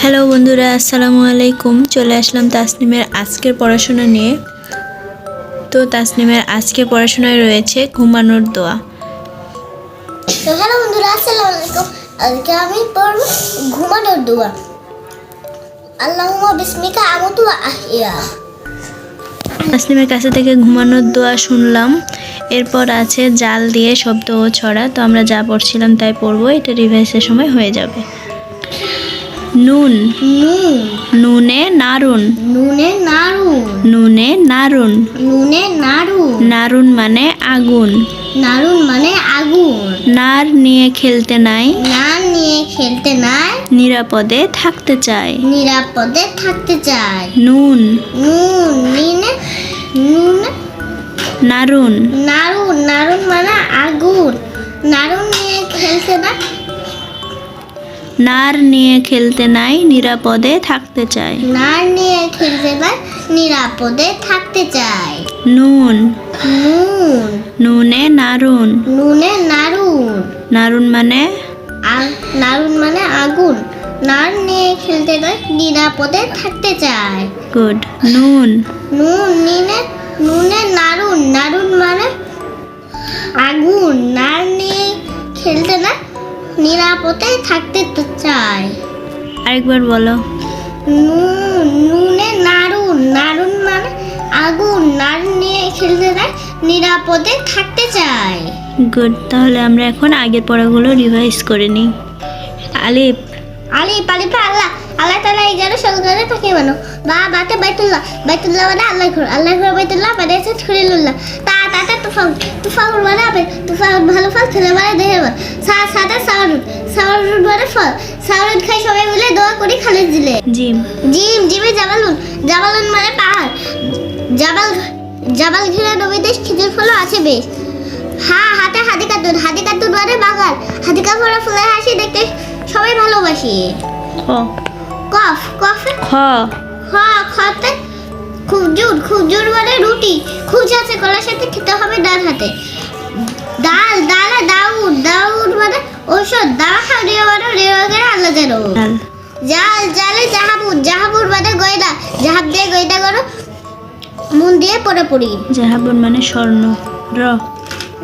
Hello বন্ধুরা, আসসালামু আলাইকুম। চলে আসলাম তাসনিমের আজকের পড়াশোনা নিয়ে। তো তাসনিমের আজকে পড়াশোনায় রয়েছে ঘুমানোর দোয়া। হ্যালো বন্ধুরা, আসসালামু আলাইকুম। আজকে আমি পড়ব ঘুমানোর দোয়া। আল্লাহুম্মা বিসমিকা আমতু আহিয়া। তাসনিমের কাছে থেকে ঘুমানোর দোয়া শুনলাম। এরপর আছে জাল দিয়ে শব্দ ও ছড়া। তো আমরা যা পড়ছিলাম তাই পড়ব। এটা রিভাইসের সময় হয়ে যাবে। নুন। নুন। নুনে নারুন। নুনে নারুন। নুনে নারুন। নুনে নারুন। নারুন মানে আগুন। নাড়ুন মানে আগুন। নার নিয়ে খেলতে নাই নার নিয়ে খেলতে নাই নিরাপদে থাকতে চায়। নিরাপদে থাকতে চায়। নুন। নুন নিনে নুন। নারুন। নাড়ুন নারুন মানে আগুন। নারুন নিয়ে খেলতে না নার নিয়ে খেলতে নাই নিরাপদে থাকতে চায়। নার নিয়ে খেলতে না নিরাপদে থাকতে চায়। নুন। নুন। নুনে নারুন। নুনে নাড়ুন নারুন মানে? নাড়ুন মানে আগুন। নার নিয়ে খেলতে নয় নিরাপদে থাকতে চায়। গুড। নুন। নুন নিনে নুনে নাড়ুন নাড়ুন মানে আগুন। নার নিয়ে খেলতে না নিরাপদে থাকতে চায়। আরেকবার বলো। নুন নুনে নাড়ুন নাড়ুন মানে আগুন নার নিয়ে খেলতে না নিরাপদে থাকতে চায়। গুড তাহলে আমরা এখন আগের পড়াগুলো রিভাইজ করে নিই। আলিফ। আলি পালিপা আল্লাহ আল্লাহ তালা এগারো সরকারে থাকে মানো বা বাতে বাইতুল্লাহ বাইতুল্লাহ মানে আল্লাহ ঘর আল্লাহ ঘর বাইতুল্লাহ মানে আছে ছুরিলুল্লাহ তা তাতে তুফাউল তুফাউল মানে আপেল তুফাউল ভালো ফল ছেলে মানে দেহের বল সা সাথে সাওয়ারুট সাওয়ারুট মানে ফল। সাওয়ারুট খাই সবাই মিলে দোয়া করি খালিদ দিলে জিম। জিম জিমে জাবালুন জাবালুন মানে পাহাড়। জাবাল জাবাল ঘিরা নবীদেশ খেজুর ফলও আছে বেশ। হা হাতে হাতি কাতুন হাতি কাতুন মানে বাগান হাতি কাপড়া ফুলের হাসি দেখতে সবাই ভালোবাসি। কফ কফে? খ খ খতে খুব জোর খুব জোর মানে রুটি। খুব আছে কলার সাথে খেতে হবে ডাল হাতে। ডাল ডাল দাউদ। দাউদ মানে ঔষধ। দাওয়া খাও রিও মানে রিও করে আল্লাহ জানো জাল জালে জাহাবুর জাহাবুর মানে গয়না। জাহাব দিয়ে গয়না করো মন দিয়ে পড়ে পড়ি। জাহাবুন মানে স্বর্ণ। র।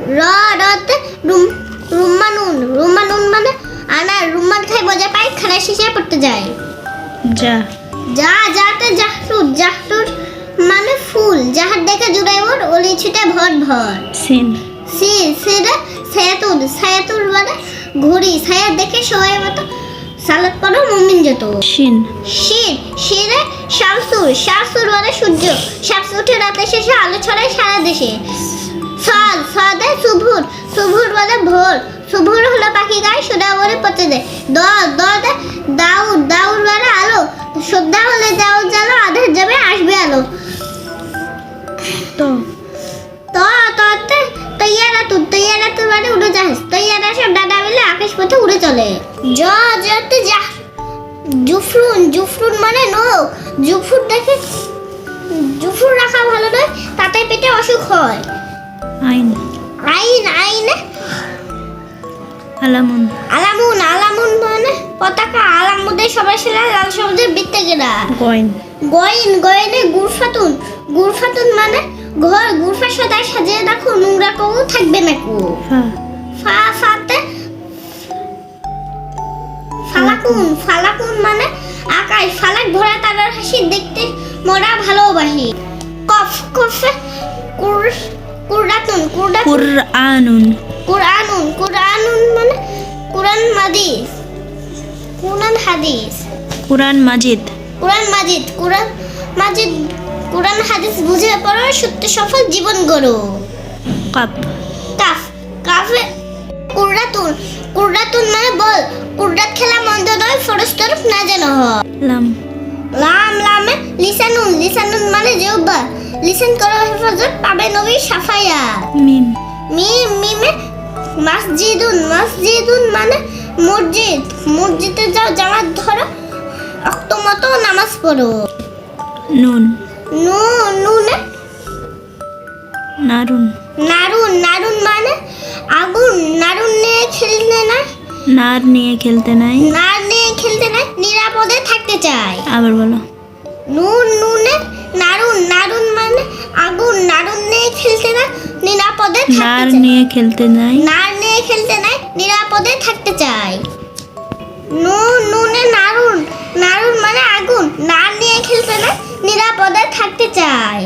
র রতে রুম রুম্মানুন। রুম্মানুন মানে আনা রুম্মান খাই মজা পাই খানা শেষে পড়তে যায়। যা। যা যাতে জাহরুর জাহরুর মানে ফুল। যাহার দেখে জুড়াই ওর অলি ছিটে ভর ভর। সিন। সি সিরে সায়াতুর সায়াতুর মানে ঘড়ি। সায়া দেখে সবাই মতো সালাদ করো মুমিন যেত। শিন। শির শিরে শামসুর শামসুর মানে সূর্য। শামস উঠে রাতে শেষে আলো ছড়ায় সারা দেশে। সাদ সাদে সুভুর সুভুর মানে ভোর। সুভুর হলো পাখি গায়ে সোদা বলে পচে দেয় দ দতে দাউদ দাউদ মানে আলো। সন্ধ্যা হলে দাউদ জানো আধার যাবে আসবে আলো। তো? তো ততে তৈয়ারা তুন তৈয়ারা তুন মানে উড়ে জাহাজ। তৈয়ারা সব ডানা মিলে আকাশ পথে উড়ে চলে। জ জতে যা। জুফরুন জুফরুন মানে নখ। জুফুর দেখে জুফুর রাখা ভালো নয় তাতে পেটে অসুখ হয়। আইন। আইন আইন। আলামুন। আলামুন আলামুন মানে পতাকা আলামুদের সবাই সেরা লাল সবুজের বৃত্তে গেরা কয়েন গয়ন গয়নে গুরফাতুন। গুরফাতুন মানে ঘর গুরফা সদায় সাজিয়ে রাখো নোংরা কবু থাকবে না কু। ফা ফাতে ফালাকুন ফালাকুন। মানে আকাশ ফালাক ভরা তারার হাসি দেখতে মরা ভালোবাসি। কফ কফে কুর কুরাতুন কুরাতুন কুরআনুন। কুরআনুন কুরআনুন মানে কুরআন মাদিস কুরআন হাদিস। কুরআন মাজিদ। কুরআন মাজিদ কুরআন মাজিদ কুরআন হাদিস বুঝে পড়ো সত্য সফল জীবন গড়ো। কাপ কাফ কাফে কুররাতুন কুররাতুন মানে বল কুররাত খেলা মন্দ নয় ফরজ না যেন হয় লাম। লাম লামে লিসানুন লিসানুন মানে জিহ্বা লিসেন করো হেফাজত পাবে নবী সাফায়া মিম। মিম মিমে মসজিদুন মসজিদুন মানে মসজিদ মসজিদে যাও জামাত ধরো অক্ত মতো নামাজ পড়ো নুন। নুন নুনে? নারুন নারুন নারুন মানে আগুন। নারুন নিয়ে খেলে নার নিয়ে খেলতে নাই। নার নিয়ে খেলতে নাই নিরাপদে থাকতে চায়। আবার বলো। নুন নুনে নারুন নারুন মানে আগুন নারুন নিয়ে খেলতে না নিরাপদে নার নিয়ে খেলতে নাই। নার নিয়ে খেলতে নাই নিরাপদে থাকতে চায়। নুন নুনে নারুন নারুন মানে আগুন নার নিয়ে খেলতে না নিরাপদে থাকতে চায়।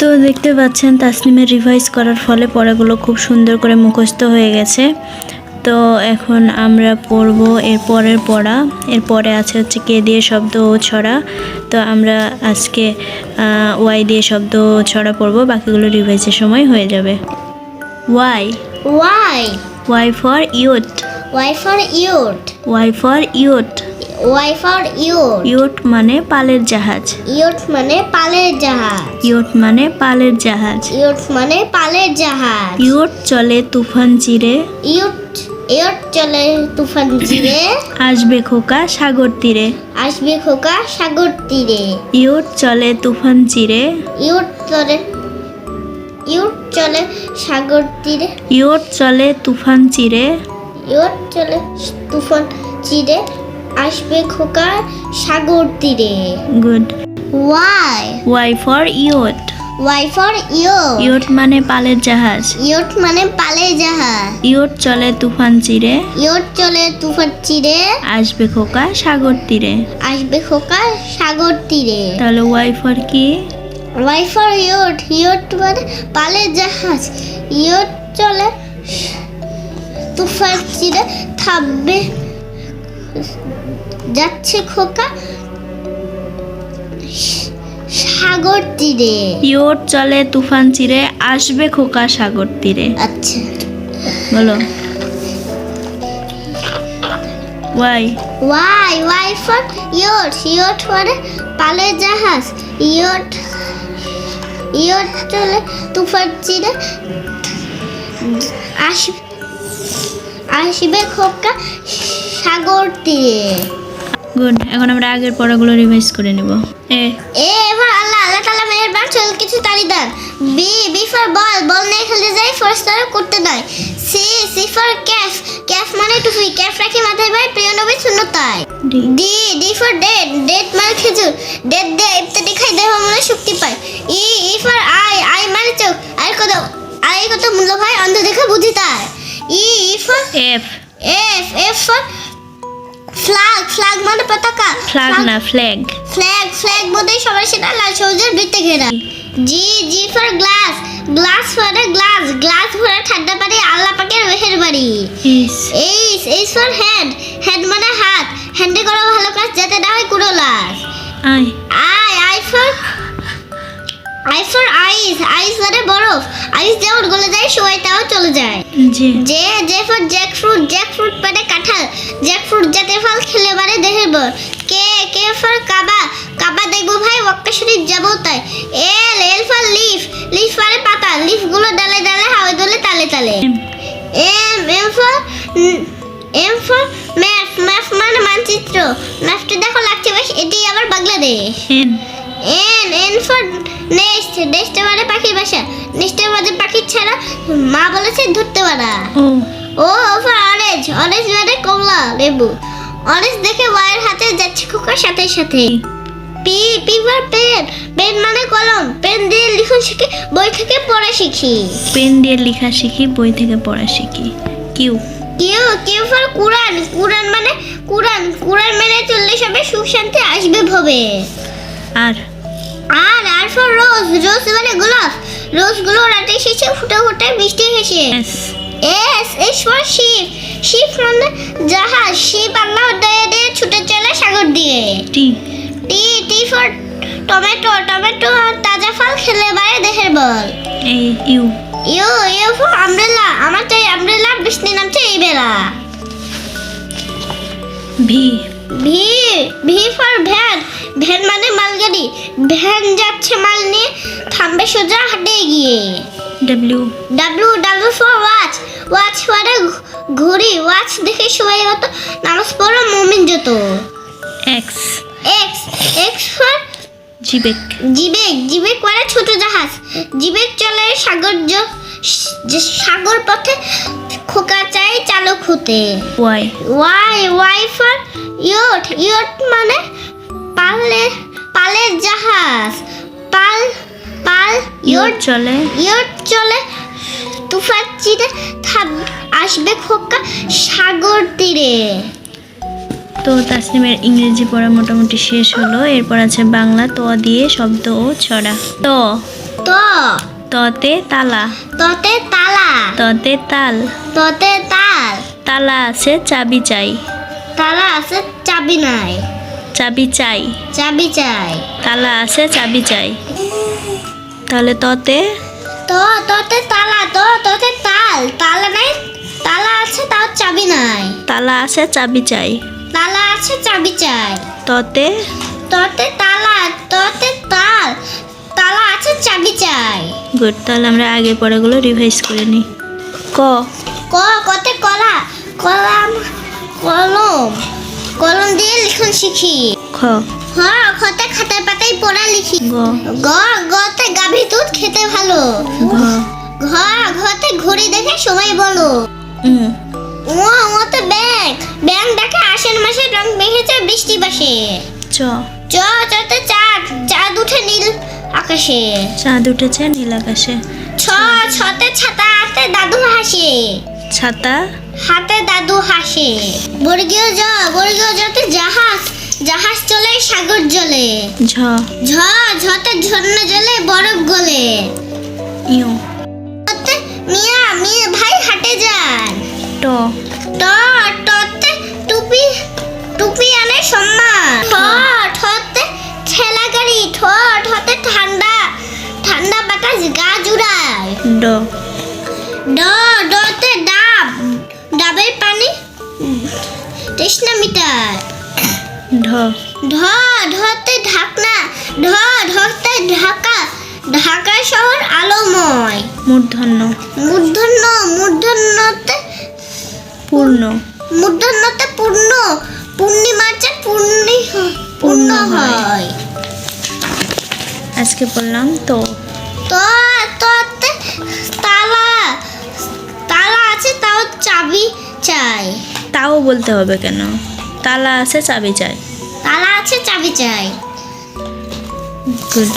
তো দেখতে পাচ্ছেন তাসনিমের রিভাইজ করার ফলে পড়াগুলো খুব সুন্দর করে মুখস্থ হয়ে গেছে। তো এখন আমরা পড়ব এর পরের পড়া। এর পরে আছে হচ্ছে কে দিয়ে শব্দ ও ছড়া। তো আমরা আজকে ওয়াই দিয়ে শব্দ ও ছড়া পড়ব বাকিগুলো রিভাইজের সময় হয়ে যাবে। Y. Y. Y for yacht Y for yacht Y for yacht Y for yacht yacht মানে পালের জাহাজ। ইউট মানে পালের জাহাজ। ইউট মানে পালের জাহাজ। ইউট মানে পালের জাহাজ। ইউট চলে তুফান চিরে। ইউট ইউট চলে তুফান জিরে আসবে খোকা সাগর তীরে। আসবে খোকা সাগর তীরে। ইউট চলে তুফান চিরে। ইউট চলে ইউট চলে সাগর তীরে। ইউট চলে তুফান চিরে। ইউট চলে তুফান চিরে। আসবে খোকা সাগর তীরে। Good Y Y for yacht Y for yacht yacht মানে পালের জাহাজ। ইউট মানে পালের জাহাজ। ইয়ট চলে তুফান চিরে ইয়ট চলে তুফান চিরে আসবে খোকা সাগর তীরে। আসবে খোকা সাগর তীরে। তাহলে ওয়াই ফর কি? ওয়াই ফর ইয়ট ইয়ট মানে পালের জাহাজ। ইয়ট চলে তুফান চিরে থামবে। যাচ্ছে খোকা। সাগর তীরে। ইউট চলে তুফান চিরে আসবে খোকা সাগর তীরে। আচ্ছা। বলো। Y Y Y for yacht yacht মানে পালের জাহাজ। ইয়ট ইয়ট চলে তুফান চিরে। আসবে আসবে খোকা সাগর তীরে। গুড এখন আমরা আগের পড়াগুলো রিভাইজ করে নিব। এ। এ এবার আল্লাহ আল্লাহ তালা মেহেরবান চল কিছু তালি দেন। B B for ball ball নিয়ে খেলতে যাই ফরস্টার করতে দেয় C C for cap cap মানে টুপি ক্যাফ রাখি মাথায় ভাই প্রিয় নবী শূন্যতায় D. D D for date date মানে খেজুর। ডেট দে ইত্যাদি খাই দেহ মনে শক্তি পায়। E E for eye eye মানে চোখ। আই কত আই কত মূল্য ভাই অন্ধ দেখে বুঝি তার E E for F F F for flag flag মানে পতাকা। ফ্ল্যাগ না ফ্ল্যাগ ফ্ল্যাগ ফ্ল্যাগ বলতে সবাই সেটা লাল সবুজের বৃত্তে ঘেরা। G G for glass glass ফরে গ্লাস গ্লাস ফরে ঠান্ডা পানি আল্লাহ পাকের মেহের বাড়ি। ইস H H for hand hand মানে হাত হ্যান্ডে করো ভালো কাজ যাতে না হয় লাস I I I for I for ice ice মানে বরফ। আইস যেমন গলে যায় সবাই তাও চলে যায়। J J for jackfruit jackfruit মানে কাঁঠাল জ্যাক ফ্রুট জাতীয় ফল খেলে মানে দেহের বর। কে কে ফর কাবা কাবা দেখব ভাই ওয়াক্কা শরীফ যাব তাই। L L for leaf leaf মানে পাতা লিফগুলো ডালে ডালে হাওয়ায় দোলে তালে তালে। M. M for M for map map মানে মানচিত্র। ম্যাপটা দেখো লাগছে বেশ এটি আবার Bangladesh. N N for nest nest মানে পাখির বাসা। মা বলেছে ধরতে পারা। ও ও অরেঞ্জ অরেঞ্জ মানে কমলা লেবু। অরেঞ্জ দেখে ওয়াইয়ের হাতে যাচ্ছে খোকার সাথে সাথে। P P for pen. Pen মানে কলম। পেন দিয়ে লিখন শিখি বই থেকে পড়া শিখি। পেন দিয়ে লেখা শিখি বই থেকে পড়া শিখি। কিউ। কিউ কিউ ফর কুরআন। কুরআন মানে কুরআন। কুরআন মেনে চললে সবে সুখ শান্তি আসবে ভবে। আর। আর আর ফর রোজ। রোজ মানে গোলাপ। রোজগুলো রাতে শেষে ফুটে ফুটে বৃষ্টি হেসে S S S for ship ship মানে জাহাজ শিপ আল্লাহর দয়া দিয়ে ছুটে চলে সাগর দিয়ে। T. T T for tomato tomato আর তাজা ফল খেলে বাড়ে দেহের বল। U. U U for umbrella আমার চাই আমব্রেলা বৃষ্টি নামছে এই বেলা V. V V for van van মানে মালগাড়ি ভ্যান যাচ্ছে মাল নিয়ে থামবে সোজা হাটে গিয়ে। W W W for watch watch মানে ঘড়ি। ওয়াচ দেখে সবাই হতো নামাজ পড়ো মুমিন যত। X X X for xebec. Xebec. Xebec মানে ছোট জাহাজ। জিবেক চলে সাগর যে সাগর পথে খোকা চাই চাল হতে। Y Y Y for yacht yacht মানে পালের পালের জাহাজ। পাল পাল ইয়ট চলে। ইয়ট চলে। তুফান চিরে আসবে খোকা সাগর তীরে। তো তাসনিমের ইংরেজি পড়া মোটামুটি শেষ হলো। এরপর আছে বাংলা ত দিয়ে শব্দ ও ছড়া। ত। তো। ততে তালা। ততে তালা। ততে তাল। ততে তাল। তালা আছে চাবি চাই। তালা আছে চাবি নাই। চাবি চাই। চাবি চাই। তালা আছে চাবি চাই। তাহলে ততে? তো ততে তালা তো ততে তাল। তালা নাই তালা আছে তাও চাবি নাই। তালা আছে চাবি চাই। তালা আছে চাবি চাই। ততে? ততে তালা ততে তাল। তালা আছে চাবি চাই। গুড তাহলে আমরা আগে পড়াগুলো রিভাইজ করে নিই। ক? ক কতে কলা কলাম কলম। কলম দিয়ে লিখন শিখি। খ। হ খতে খাতায় পাতায় পড়া লিখি। গ। গ গতে গাভী দুধ খেতে ভালো। ঘ। ঘ ঘতে ঘড়ি দেখে সময় বলো। ও ওতে ব্যাগ। ব্যাং দেখে আষাঢ় মাসে রং মেঘেছে বৃষ্টি বাসে। চ। চ চতে চাঁদ। চাঁদ উঠে নীল আকাশে। চাঁদ উঠেছে নীল আকাশে। ছ ছতে ছাতা হাতে দাদু হাসে। ছাতা? হাতে দাদু হাসে। বর্গীয় জ বর্গীয় জতে জাহাজ জাহাজ চলে সাগর জলে। ঝ। ঝ ঝতে ঝর্ণা জলে বরফ গলে। ইউ। মিয়া মিয়া ভাই হাটে যান। ট। ট টতে টুপি টুপি আনে সম্মান। ঠ ঠতে ঠেলা গাড়ি ঠ ঠতে ঠান্ডা ঠান্ডা বাতাস গা জুড়ায়। ড। ড ডতে ডাব ডাবের পানি? তৃষ্ণা মিটার। ঢ। ঢ ঢতে ঢাকনা। ঢ ঢতে ঢাকা। ঢাকা শহর আলোময়। মূর্ধন্য। মূর্ধন্য মূর্ধন্যতে পূর্ণ। মূর্ধন্যতে পূর্ণ। পূর্ণিমাতে পূর্ণি পূর্ণ হয়। আজকে বললাম তো। তো তোতে তাও চাবি চাই। তাও বলতে হবে কেন? তালা আছে চাবি চাই। তালা আছে চাবি চাই। গুড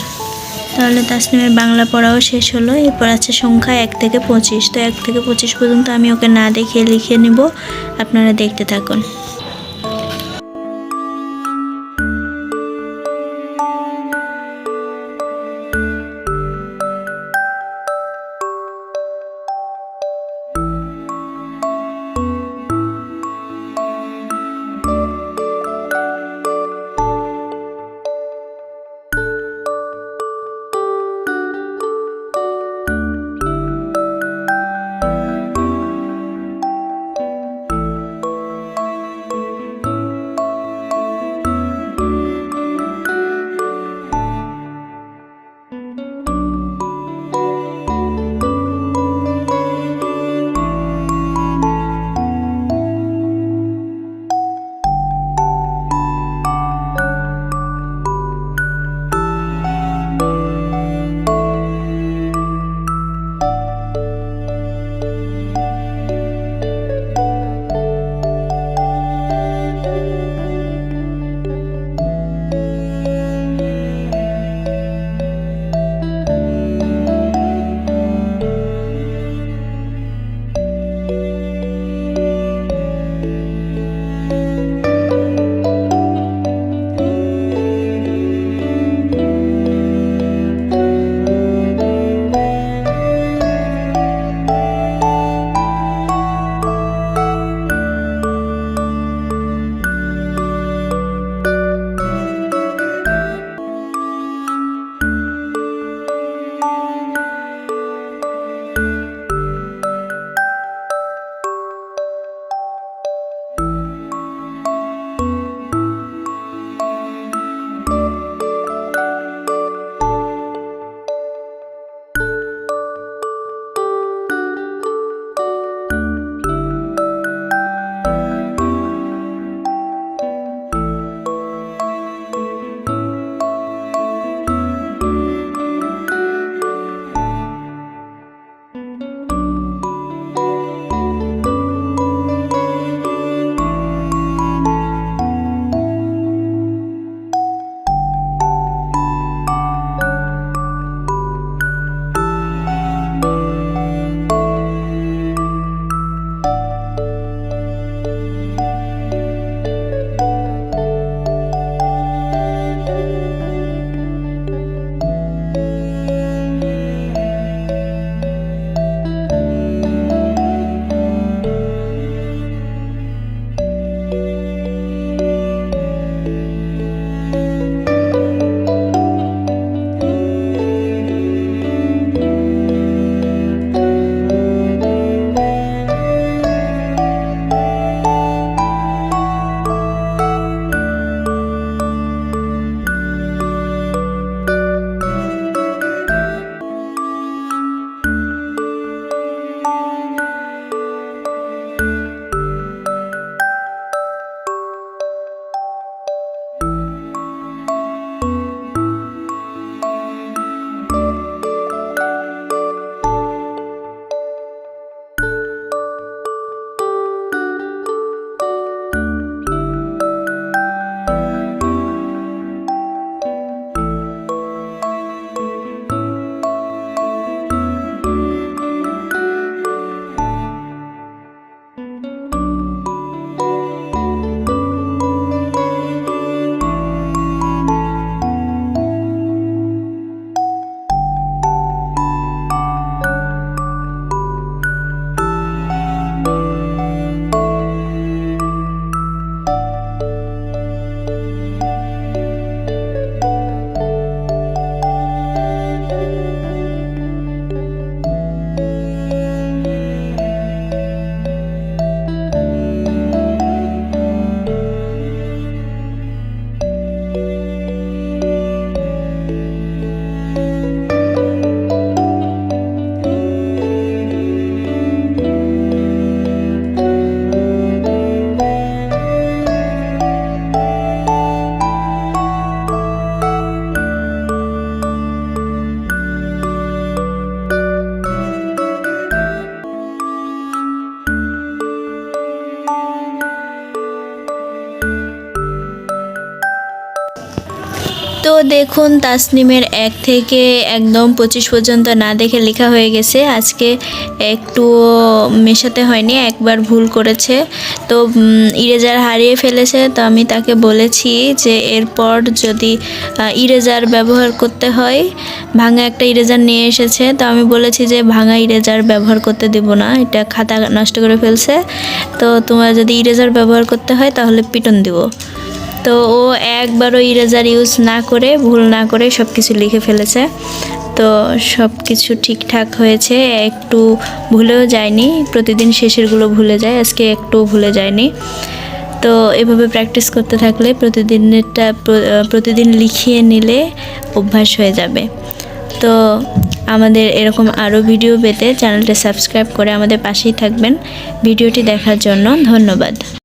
তাহলে তাসনিমের বাংলা পড়াও শেষ হলো। এরপর আছে সংখ্যা এক থেকে পঁচিশ। তো এক থেকে পঁচিশ পর্যন্ত আমি ওকে না দেখে লিখে নিব। আপনারা দেখতে থাকুন। দেখুন, তাসনিমের এক থেকে একদম পঁচিশ পর্যন্ত না দেখে লেখা হয়ে গেছে। আজকে একটু মেশাতে হয়নি, একবার ভুল করেছে। তো ইরেজার হারিয়ে ফেলেছে, তো আমি তাকে বলেছি যে এরপর যদি ইরেজার ব্যবহার করতে হয়, ভাঙা একটা ইরেজার নিয়ে এসেছে, তো আমি বলেছি যে ভাঙা ইরেজার ব্যবহার করতে দেব না, এটা খাতা নষ্ট করে ফেলছে। তো, তোমার যদি ইরেজার ব্যবহার করতে হয়, তাহলে পিটন দিব। তো ও একবারও ইরেজার ইউজ না করে, ভুল না করে সব কিছু লিখে ফেলেছে। তো সব কিছু ঠিকঠাক হয়েছে, একটু ভুলেও যায়নি, প্রতিদিন শেষেরগুলো ভুলে যায়, আজকে একটু ভুলে যায়নি। তো এভাবে প্র্যাকটিস করতে থাকলে প্রতিদিনেরটা প্রতিদিন লিখিয়ে নিলে অভ্যাস হয়ে যাবে। তো আমাদের এরকম আরও ভিডিও পেতে চ্যানেলটা সাবস্ক্রাইব করে আমাদের পাশেই থাকবেন। ভিডিওটি দেখার জন্য ধন্যবাদ।